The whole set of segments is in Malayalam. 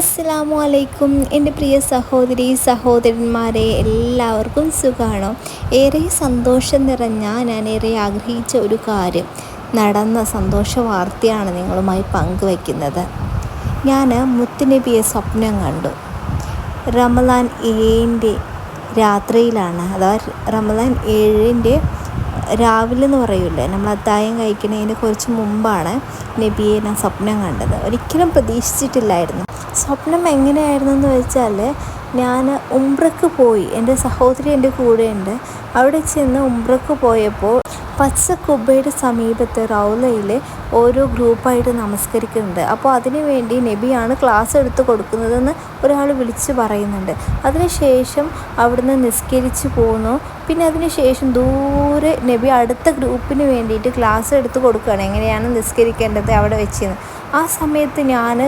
അസ്സലാമു അലൈക്കും എന്റെ പ്രിയ സഹോദരി സഹോദരന്മാരെ എല്ലാവർക്കും സുഖമാണോ ഏറെ സന്തോഷം നിറഞ്ഞ ഞാൻ ഏറെ ആഗ്രഹിച്ച ഒരു കാര്യം. നടന്ന സന്തോഷ വാർത്തയാണ് നിങ്ങളുമായി പങ്കുവയ്ക്കുന്നത്. ഞാൻ മുത്തുനബിയെ സ്വപ്നം കണ്ടു. റമദാൻ ഏഴിന്റെ രാത്രിയിലാണ് അഥവാ റമദാൻ ഏഴിന്റെ രാവിലെ എന്ന് പറയൂലേ നമ്മൾ അത്തായം കഴിക്കുന്നതിന് കുറച്ച് മുമ്പാണ് നബിയെ ഞാൻ സ്വപ്നം കണ്ടത്. ഒരിക്കലും പ്രതീക്ഷിച്ചിട്ടില്ലായിരുന്നു. സ്വപ്നം എങ്ങനെയായിരുന്നു എന്ന് വെച്ചാൽ ഞാൻ ഉംറക്ക് പോയി എന്റെ സഹോദരി എന്റെ കൂടെയുണ്ട്. അവിടെ ചെന്ന് ഉംറക്ക് പോയപ്പോൾ പച്ച കുബയുടെ സമീപത്ത് റൗലയിൽ ഓരോ ഗ്രൂപ്പായിട്ട് നമസ്കരിക്കുന്നുണ്ട്. അപ്പോൾ അതിനു വേണ്ടി നബിയാണ് ക്ലാസ് എടുത്ത് കൊടുക്കുന്നതെന്ന് ഒരാൾ വിളിച്ച് പറയുന്നുണ്ട്. അതിനുശേഷം അവിടുന്ന് നിസ്കരിച്ച് പോകുന്നു പിന്നെ അതിനുശേഷം ദൂരെ നബി അടുത്ത ഗ്രൂപ്പിന് വേണ്ടിയിട്ട് ക്ലാസ് എടുത്ത് കൊടുക്കുകയാണ്. എങ്ങനെയാണ് നിസ്കരിക്കേണ്ടത് അവിടെ വെച്ചിരുന്നത് ആ സമയത്ത് ഞാൻ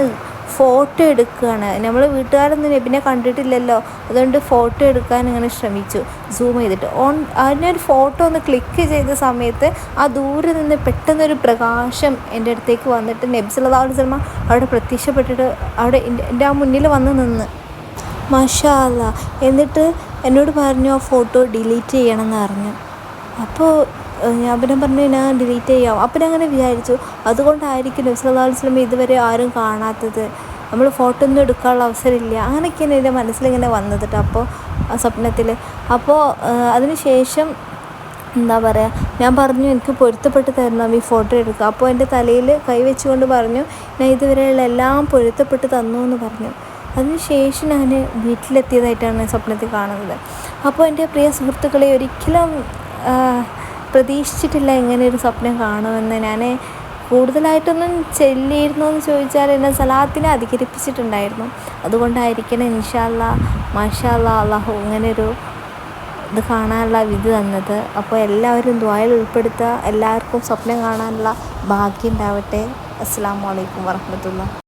ഫോട്ടോ എടുക്കുകയാണ് നമ്മൾ വീട്ടുകാരൊന്നും നബിനെ കണ്ടിട്ടില്ലല്ലോ. അതുകൊണ്ട് ഫോട്ടോ എടുക്കാൻ ഇങ്ങനെ ശ്രമിച്ചു. സൂം ചെയ്തിട്ട്. ഓൺ അതിനൊരു ഫോട്ടോ ഒന്ന് ക്ലിക്ക് ചെയ്ത സമയത്ത് ആ ദൂരെ നിന്ന് പെട്ടെന്നൊരു പ്രകാശം എന്റെ അടുത്തേക്ക് വന്നിട്ട് നബി സല്ലല്ലാഹു അലൈഹി വസല്ലമ അവിടെ പ്രത്യക്ഷപ്പെട്ടിട്ട് അവിടെ എന്റെ ആ മുന്നിൽ വന്ന് നിന്ന്. മാഷാ അല്ലാ എന്നിട്ട് എന്നോട് പറഞ്ഞു ആ ഫോട്ടോ ഡിലീറ്റ് ചെയ്യണമെന്ന് പറഞ്ഞു. അപ്പോൾ ഞാൻ പിന്നെ പറഞ്ഞു ഞാൻ ഡിലീറ്റ് ചെയ്യാം. അപ്പം ഞാൻ അങ്ങനെ വിചാരിച്ചു. അതുകൊണ്ടായിരിക്കും നബി സല്ലല്ലാഹു അലൈഹി വസല്ലം ഇതുവരെ ആരും കാണാത്തത്. നമ്മൾ ഫോട്ടോ ഒന്നും എടുക്കാനുള്ള അവസരമില്ല. അങ്ങനെയൊക്കെയാണ് എന്റെ മനസ്സിലിങ്ങനെ വന്നത് കേട്ടോ അപ്പോൾ ആ സ്വപ്നത്തിൽ അപ്പോൾ അതിന് ശേഷം എന്താ പറയുക ഞാൻ പറഞ്ഞു എനിക്ക് പൊരുത്തപ്പെട്ട് തരണം ഈ ഫോട്ടോ എടുക്കുക അപ്പോൾ എന്റെ തലയിൽ കൈ വെച്ചുകൊണ്ട് പറഞ്ഞു ഞാൻ ഇതുവരെയുള്ള എല്ലാം പൊരുത്തപ്പെട്ട് തന്നു എന്ന് പറഞ്ഞു. അതിനുശേഷം ഞാൻ വീട്ടിലെത്തിയതായിട്ടാണ് സ്വപ്നത്തിൽ കാണുന്നത്. അപ്പോൾ എന്റെ പ്രിയ സുഹൃത്തുക്കളെ ഒരിക്കലും പ്രതീക്ഷിച്ചിട്ടില്ല ഇങ്ങനെ ഒരു സ്വപ്നം കാണുമെന്ന്. ഞാൻ കൂടുതലായിട്ടൊന്നും ചെല്ലിയിരുന്നു എന്ന് ചോദിച്ചാൽ എന്നെ സലാത്തിനെ അധികരിപ്പിച്ചിട്ടുണ്ടായിരുന്നു. അതുകൊണ്ടായിരിക്കണം ഇൻഷാല്ല മാഷാല്ല അള്ളാഹു ഇങ്ങനെ ഒരു ഇത് കാണാനുള്ള വിധി തന്നത്. അപ്പോൾ എല്ലാവരും ദ്വായിൽ ഉൾപ്പെടുത്തുക. എല്ലാവർക്കും സ്വപ്നം കാണാനുള്ള ഭാഗ്യം ഉണ്ടാവട്ടെ. അസ്സാം വലൈക്കും വർഹമത്തുള്ള